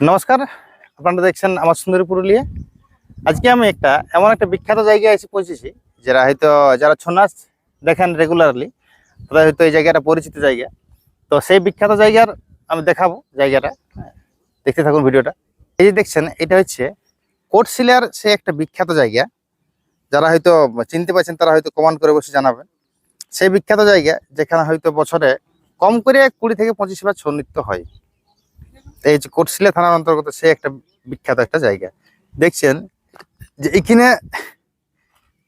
নমস্কার, আপনারা দেখছেন আমার সুন্দরী পুরুলিয়া। আজকে আমি একটা এমন একটা বিখ্যাত জায়গায় এসে পৌঁছেছি যারা হয়তো যারা ছৌ নাচ দেখেন রেগুলারলি তারা হয়তো এই জায়গাটা পরিচিত জায়গা। তো সেই বিখ্যাত জায়গার আমি দেখাবো জায়গাটা। দেখতে থাকুন ভিডিওটা। এই যে দেখছেন, এটা হচ্ছে কোটশিলার সে একটা বিখ্যাত জায়গা। যারা হয়তো চিনতে পারছেন, তারা হয়তো কমেন্ট করে বসে জানাবেন। সেই বিখ্যাত জায়গা, যেখানে হয়তো বছরে কম করে কুড়ি থেকে পঁচিশ বার ছৌ নৃত্য হয়। এই যে কোটশিলা থানার অন্তর্গত সে একটা বিখ্যাত একটা জায়গা। দেখছেন যে এখানে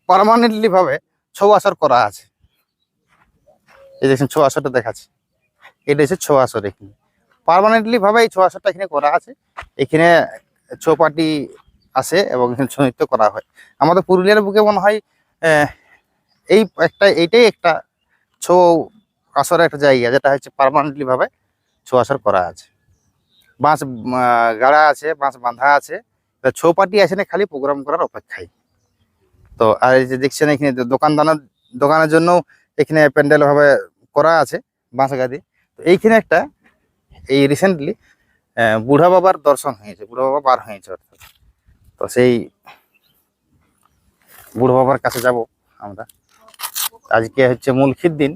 পারমানেন্টলি ভাবে ছৌ আসর করা আছে। এই দেখছেন ছৌ আসরটা দেখাচ্ছে। এটা হচ্ছে ছৌ আসর এখানে। পারমানেন্টলি ভাবে এই ছৌ আসরটা এখানে করা আছে। এখানে ছৌ আসে এবং এখানে ছৌ নৃত্য করা হয়। আমাদের পুরুলিয়ার বুকে মনে হয় এই একটা, এইটাই একটা ছৌ আসরের একটা জায়গা যেটা হচ্ছে পারমানেন্টলি ভাবে ছৌ আসর করা আছে। বাঁশ গাড়া আছে, বাঁশ বাঁধা আছে। এবার ছৌ পার্টি আছে না খালি প্রোগ্রাম করার অপেক্ষায়। তো, আর এই যে দেখছেন এখানে দোকান দানের দোকানের জন্য এখানে প্যান্ডেল ভাবে করা আছে, বাঁশ গাদি। তো এইখানে একটা, এই রিসেন্টলি বুড়া বাবার দর্শন হয়েছে, বুড়া বাবা বার হয়েছে অর্থাৎ। তো সেই বুড়ো বাবার কাছে যাব আমরা। আজকে হচ্ছে মুলখির দিন।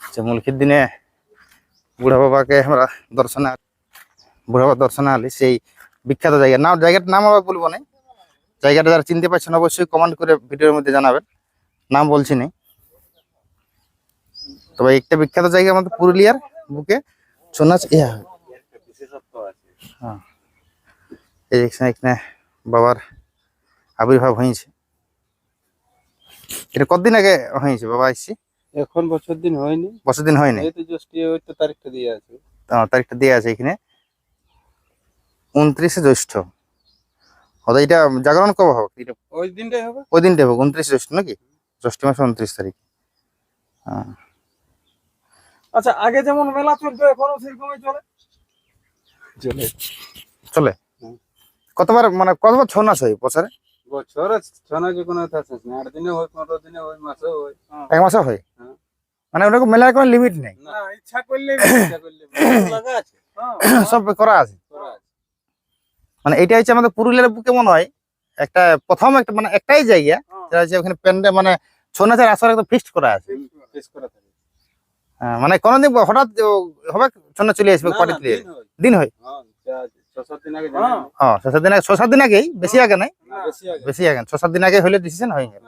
যে মুলখির দিনে বুড়া বাবাকে আমরা দর্শনে বুড়া বাবার দর্শনে আলি সেই বিখ্যাত জায়গা। নাম জায়গাটার নাম আবার বলব না জায়গাটা যারা চিনতে পারছেন অবশ্যই কমেন্ট করে ভিডিওর মধ্যে জানাবেন। নাম বলছি না। তবে একটা বিখ্যাত জায়গা আমাদের পুরুলিয়ার বুকে সোনাচ ইয়া। হ্যাঁ। এই এখানে বাবার আবির্ভাব হয়েছে। এটা কতদিন আগে হয়েছে? বাবা এসছি? এখন বছর দিন হয়নি। বছর দিন হয়নি। তারিখটা দিয়ে আছে। তারিখটা দেওয়া আছে এখানে। উনত্রিশে জ্যৈষ্ঠ। অর্থাৎ এটা জাগরণ কবে হবে? এটা ওই দিনটাই হবে? ওই দিনটা হবে উনত্রিশে জ্যৈষ্ঠ নাকি? জ্যৈষ্ঠ মাসে উনত্রিশ তারিখ। হ্যাঁ। আচ্ছা আগে যেমন মেলা চলতো এখনও সেরকমই চলে? চলে। চলে? কতবার মানে কতবার ছৌ নাচ হয় বছরে? বছর ছনা যে কোনো কথা শেষ নেই আট দিনে হয় পনেরো দিনে হয় মাসে হয়। এক মাসে হয়? হ্যাঁ। মানে ওরকম মেলার কোনো লিমিট নেই? না ইচ্ছা করলে ইচ্ছা করলে লাগা আছে। হ্যাঁ সব করা আছে। মানে এটা হচ্ছে আমাদের পুরুলিয়ার বুকে মনে হয় একটা প্রথম একটা মানে একটাই জায়গা হ্যাঁ, যেটা হচ্ছে ওখানে প্যান্ডে মানে ছৌ নাচের আসর একদম ফিক্সড করা আছে। হ্যাঁ, মানে কোনোদিন হঠাৎ হবে ছৌ নাচ চলে আসবে পার্টি দিয়ে দিন হয়। হ্যাঁ, ছ সাত দিন আগে ছ সাত আগেই বেশি আগে নাই। বেশি আগে। ছ সাত দিন আগে হলে ডিসিশন হয়ে গেল।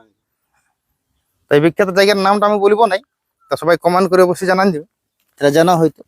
তো এই বিখ্যাত জায়গার নামটা আমি বলব নাই। তা সবাই কমেন্ট করে অবশ্যই জানান দিবে। এটা জানা হয়তো।